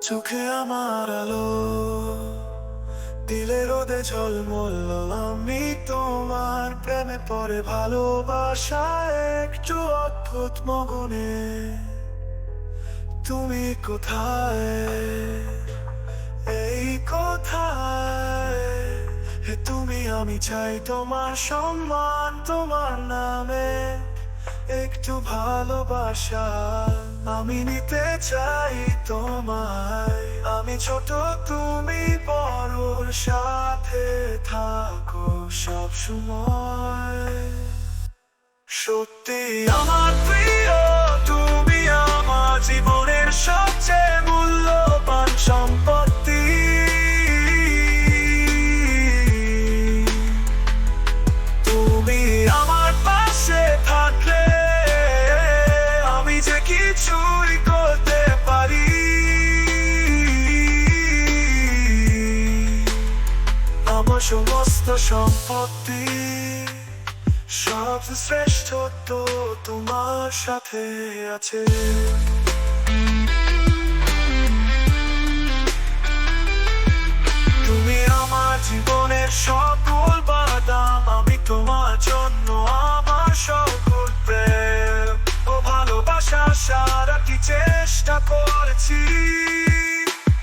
চোখে আমার আলো, দিলে রোদে ঝলমল, আমি তোমার প্রেমে পরে ভালোবাসা একটু অদ্ভুত মগনে। তুমি কোথায়? এই কোথায়? তুমি, আমি চাই তোমার সম্মান, তোমার নামে। একটু ভালোবাসা, আমি নিতে চাই তোমায়। আমি ছোট, তুমি বড় সাথে থাকো সব সময় সত্যি আমার সমস্ত সম্পত্তি সব শ্রেষ্ঠ তো তোমার সাথে আছে। তুমি আমার জীবনের সকল বাদাম, আমি তোমার জন্য আমার সকল প্রেম। ও ভালোবাসা সারাটি চেষ্টা করেছি?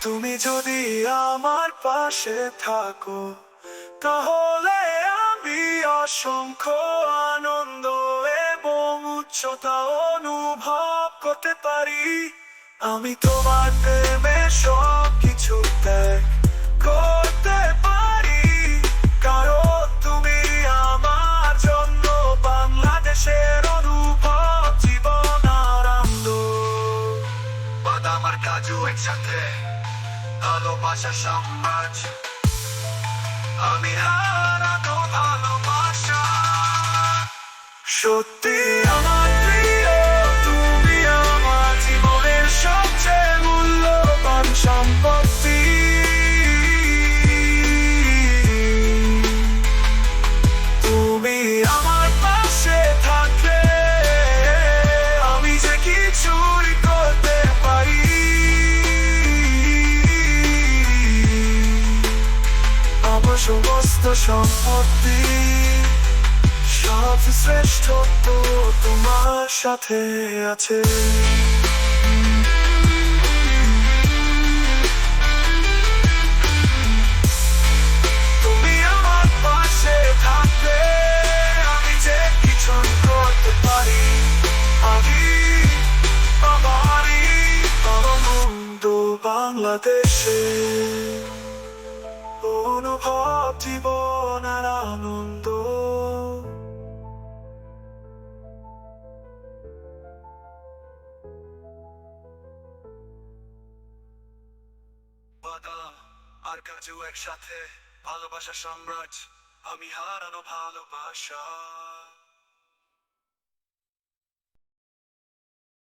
তুমি যদি আমার পাশে থাকো তাহলে আমি অসংখ্য আনন্দ এবং উচ্চতা অনুভব করতে পারি। আমি তোমার প্রেমে সব কিছু করতে পারি। কারণ তুমি আমার জন্য বাংলাদেশের অনুভব, জীবন আনন্দ। বাদাম আর কাজু একসাথে, ভালোবাসা আমি হারানো ভালোবাসা। সত্যি সমস্ত সম্পত্তি সব শ্রেষ্ঠ তো তোমার সাথে আছে। বাংলাদেশে। অনুভব জীবন আর আনন্দ। বাদাম আর কাজু একসাথে ভালোবাসা সম্রাট আমি হারানো ভালোবাসা।